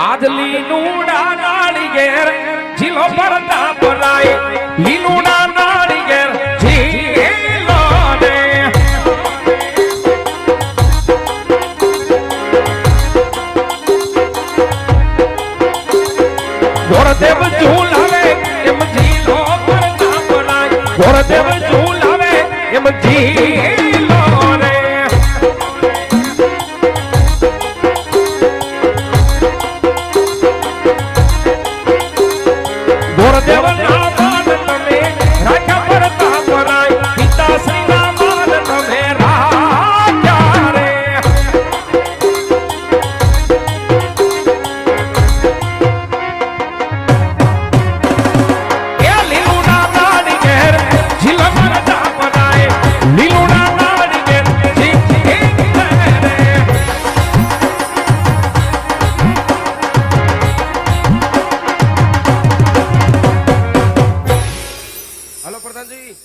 આજ નુડા નાળિયેર જીલો પરતા પરાય લીલુડા નાળિયેર ઝીલો રે ગોરદેવ ઝૂલાવે એમ જીલો પરતા પરાય ગોરદેવ ઝૂલાવે એમ ઝીલો પ્રધાનજી.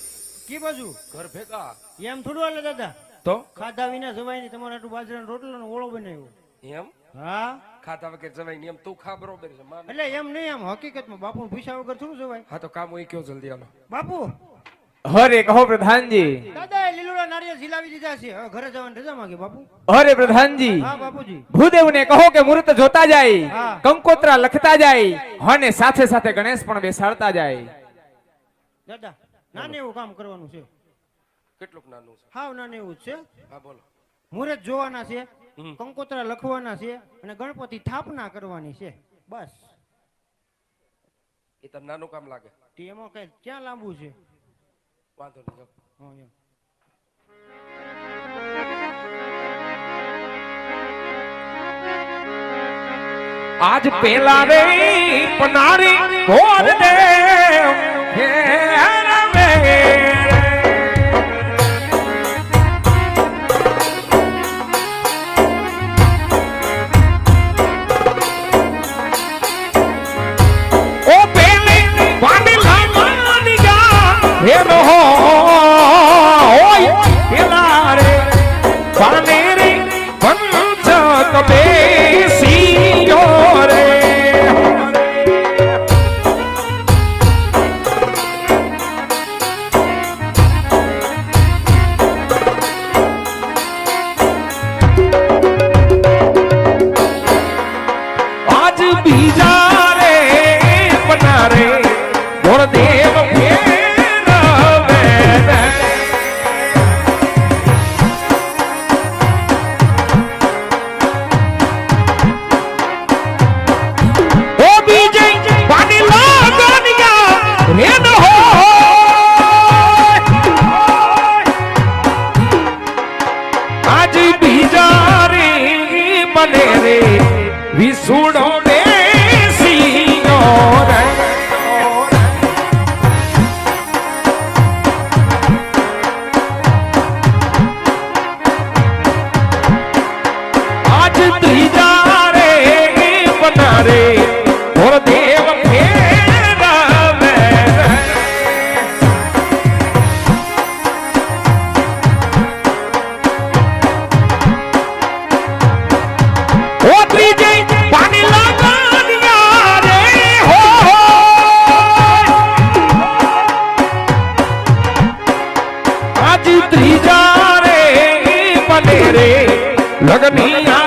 કી બાજુ? ઘર ભેગા. એમ થોડું હાલે દાદા? તો? ખાધા વિના જવાય નહીં. તમારે આટલું બાજરાનો રોટલો નો ઓળો બનાવ્યો. એમ? હા? ખાતા વગર જવાય નહીં. એમ તું ખા બરોબર છે એટલે એમ નહીં એમ હકીકતમાં બાપુ પૂછ્યા વગર થોડું જવાય? હા તો કામ હોય કયો જલ્દી હાલો બાપુ! હરે કહો પ્રધાનજી. દાદા એ લીલુડા નારિયેળ ઝીલાવી દીધા છે. હવે ઘરે જવાની રજા માંગે બાપુ. અરે પ્રધાનજી. હા બાપુજી. ભૂદેવને કહો કે મૂર્ત જોતા જાય. કંકોત્રા લખતા જાય અને સાથે સાથે ગણેશ પણ બેસાડતા જાય. દાદા નાને એવું કામ કરવાનું છે. કેટલુંક નાનું છે? હાવ નાને એવું જ છે. હા બોલો. મુહૂર્ત જોવાના છે કંકોત્રા લખવાના છે અને ગણપતિ સ્થાપના કરવાની છે. બસ. એ તમને નાનું કામ લાગે? એમાં કઈ ક્યાં લાંબુ છે? વાંધો નહીં હા, એમ. આજ પેલા રે પનારી ગોર દેવ. બીજા રે પનારે ગુરદેવ ફેરવે રે. ઓ બીજે પાણી લાગણિયા રેન હોય આજ બીજા રે બને રે વિસુડો બને રે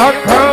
એ લખ